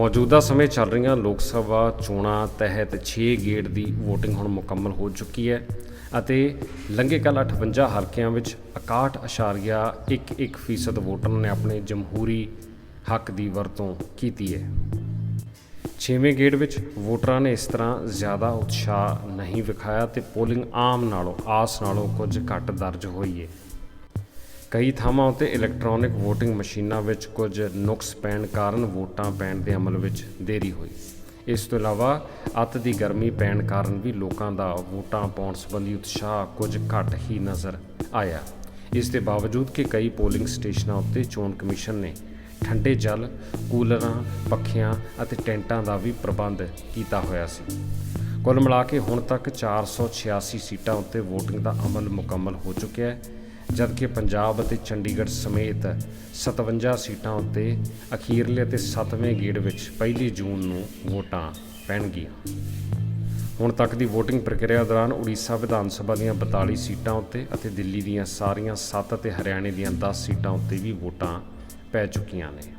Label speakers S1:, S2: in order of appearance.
S1: ਮੌਜੂਦਾ ਸਮੇਂ ਚੱਲ ਰਹੀਆਂ ਲੋਕ ਸਭਾ ਚੋਣਾਂ ਤਹਿਤ 6 ਗੇੜ ਦੀ VOTING ਹੁਣ ਮੁਕੰਮਲ ਹੋ ਚੁੱਕੀ ਹੈ ਅਤੇ ਲੰਘੇ ਕੱਲ 58 ਹਲਕਿਆਂ ਵਿੱਚ 61.11% ਫੀਸਦ ਵੋਟਰਾਂ ਨੇ ਆਪਣੇ ਜਮਹੂਰੀ ਹੱਕ ਦੀ ਵਰਤੋਂ ਕੀਤੀ ਹੈ। ਛੇਵੇਂ ਗੇੜ ਵਿੱਚ ਵੋਟਰਾਂ ਨੇ ਇਸ ਤਰ੍ਹਾਂ ਜ਼ਿਆਦਾ ਉਤਸ਼ਾਹ ਨਹੀਂ ਵਿਖਾਇਆ ਤੇ ਪੋਲਿੰਗ ਆਮ ਨਾਲੋਂ, ਆਸ ਨਾਲੋਂ ਕੁਝ ਘੱਟ ਦਰਜ ਹੋਈ ਹੈ। ਕਈ ਥਾਵਾਂ ਉੱਤੇ ਇਲੈਕਟ੍ਰੋਨਿਕ VOTING ਮਸ਼ੀਨਾਂ ਵਿੱਚ ਕੁਝ ਨੁਕਸ ਪੈਣ ਕਾਰਨ ਵੋਟਾਂ ਪੈਣ ਦੇ ਅਮਲ ਵਿੱਚ ਦੇਰੀ ਹੋਈ। ਇਸ ਤੋਂ ਇਲਾਵਾ ਅੱਤ ਦੀ ਗਰਮੀ ਪੈਣ ਕਾਰਨ ਵੀ ਲੋਕਾਂ ਦਾ ਵੋਟਾਂ ਪਾਉਣ ਸੰਬੰਧੀ ਉਤਸ਼ਾਹ ਕੁਝ ਘੱਟ ਹੀ ਨਜ਼ਰ ਆਇਆ। ਇਸ ਦੇ ਬਾਵਜੂਦ ਕਿ ਕਈ ਪੋਲਿੰਗ ਸਟੇਸ਼ਨਾਂ ਉੱਤੇ ਚੋਣ ਕਮਿਸ਼ਨ ਨੇ ਠੰਡੇ ਜਲ, ਕੂਲਰਾਂ, ਪੱਖਿਆਂ ਅਤੇ ਟੈਂਟਾਂ ਦਾ ਵੀ ਪ੍ਰਬੰਧ ਕੀਤਾ ਹੋਇਆ ਸੀ। ਕੁੱਲ ਮਿਲਾ ਕੇ ਹੁਣ ਤੱਕ 486 ਸੀਟਾਂ ਉੱਤੇ VOTING ਦਾ ਅਮਲ ਮੁਕੰਮਲ ਹੋ ਚੁੱਕਿਆ ਹੈ। ਜਦਕਿ ਪੰਜਾਬ ਅਤੇ ਚੰਡੀਗੜ੍ਹ ਸਮੇਤ 57 ਸੀਟਾਂ ਉੱਤੇ ਅਖੀਰਲੇ ਅਤੇ 7ਵੇਂ ਗੇੜ ਵਿੱਚ ਪਹਿਲੀ ਜੂਨ ਨੂੰ ਵੋਟਾਂ ਪੈਣਗੀਆਂ। ਹੁਣ ਤੱਕ ਦੀ VOTING ਪ੍ਰਕਿਰਿਆ ਦੌਰਾਨ ਉੜੀਸਾ ਵਿਧਾਨ ਸਭਾ ਦੀਆਂ 42 ਸੀਟਾਂ ਉੱਤੇ ਅਤੇ ਦਿੱਲੀ ਦੀਆਂ ਸਾਰੀਆਂ 7 ਅਤੇ ਹਰਿਆਣੇ ਦੀਆਂ 10 ਸੀਟਾਂ ਉੱਤੇ ਵੀ ਵੋਟਾਂ ਪੈ ਚੁੱਕੀਆਂ ਨੇ।